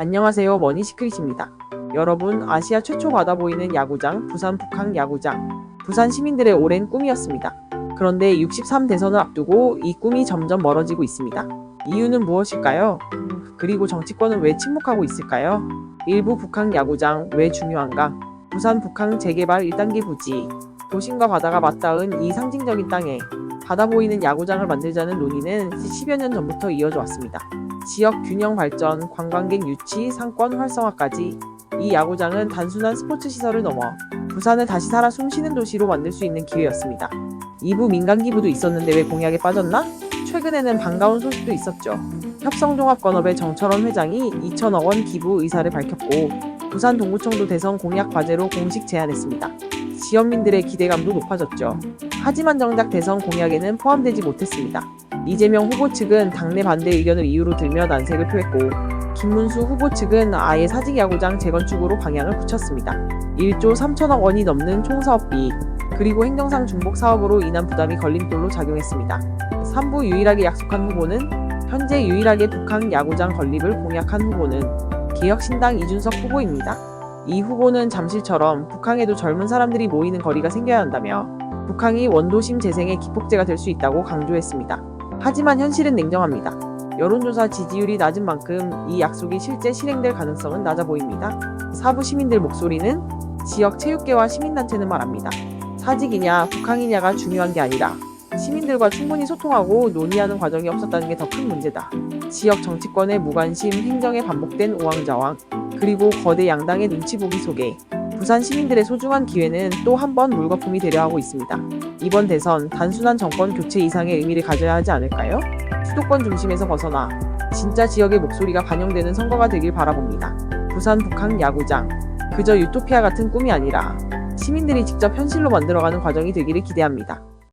안녕하세요. 머니 시크릿입니다. 여러분, 아시아 최초 바다 보이는 야구장, 부산 북항 야구장. 부산 시민들의 오랜 꿈이었습니다. 그런데 63 대선을 앞두고 이 꿈이 점점 멀어지고 있습니다. 이유는 무엇일까요? 그리고 정치권은 왜 침묵하고 있을까요? 일부 북항 야구장 왜 중요한가? 부산 북항 재개발 1단계 부지. 도심과 바다가 맞닿은 이 상징적인 땅에 바다 보이는 야구장을 만들자는 논의는 10여 년 전부터 이어져 왔습니다. 지역 균형 발전, 관광객 유치, 상권 활성화까지 이 야구장은 단순한 스포츠 시설을 넘어 부산을 다시 살아 숨쉬는 도시로 만들 수 있는 기회였습니다. 2부 민간 기부도 있었는데 왜 공약에 빠졌나? 최근에는 반가운 소식도 있었죠. 협성종합건업의 정철원 회장이 2천억 원 기부 의사를 밝혔고 부산 동구청도 대선 공약 과제로 공식 제안했습니다. 지역민들의 기대감도 높아졌죠. 하지만 정작 대선 공약에는 포함되지 못했습니다. 이재명 후보 측은 당내 반대 의견을 이유로 들며 난색을 표했고 김문수 후보 측은 아예 사직 야구장 재건축으로 방향을 붙였습니다. 1조 3천억 원이 넘는 총사업비 그리고 행정상 중복 사업으로 인한 부담이 걸림돌로 작용했습니다. 3부 유일하게 약속한 후보는 현재 유일하게 북한 야구장 건립을 공약한 후보는 개혁신당 이준석 후보입니다. 이 후보는 잠실처럼 북한에도 젊은 사람들이 모이는 거리가 생겨야 한다며 북한이 원도심 재생의 기폭제가 될 수 있다고 강조했습니다. 하지만 현실은 냉정합니다. 여론조사 지지율이 낮은 만큼 이 약속이 실제 실행될 가능성은 낮아 보입니다. 사부 시민들 목소리는 지역 체육계와 시민단체는 말합니다. 사직이냐 북한이냐가 중요한 게 아니라 시민들과 충분히 소통하고 논의하는 과정이 없었다는 게 더 큰 문제다. 지역 정치권의 무관심, 행정에 반복된 우왕좌왕, 그리고 거대 양당의 눈치 보기 속에 부산 시민들의 소중한 기회는 또 한 번 물거품이 되려 하고 있습니다. 이번 대선 단순한 정권 교체 이상의 의미를 가져야 하지 않을까요? 수도권 중심에서 벗어나 진짜 지역의 목소리가 반영되는 선거가 되길 바라봅니다. 부산 북한 야구장 그저 유토피아 같은 꿈이 아니라 시민들이 직접 현실로 만들어가는 과정이 되기를 기대합니다.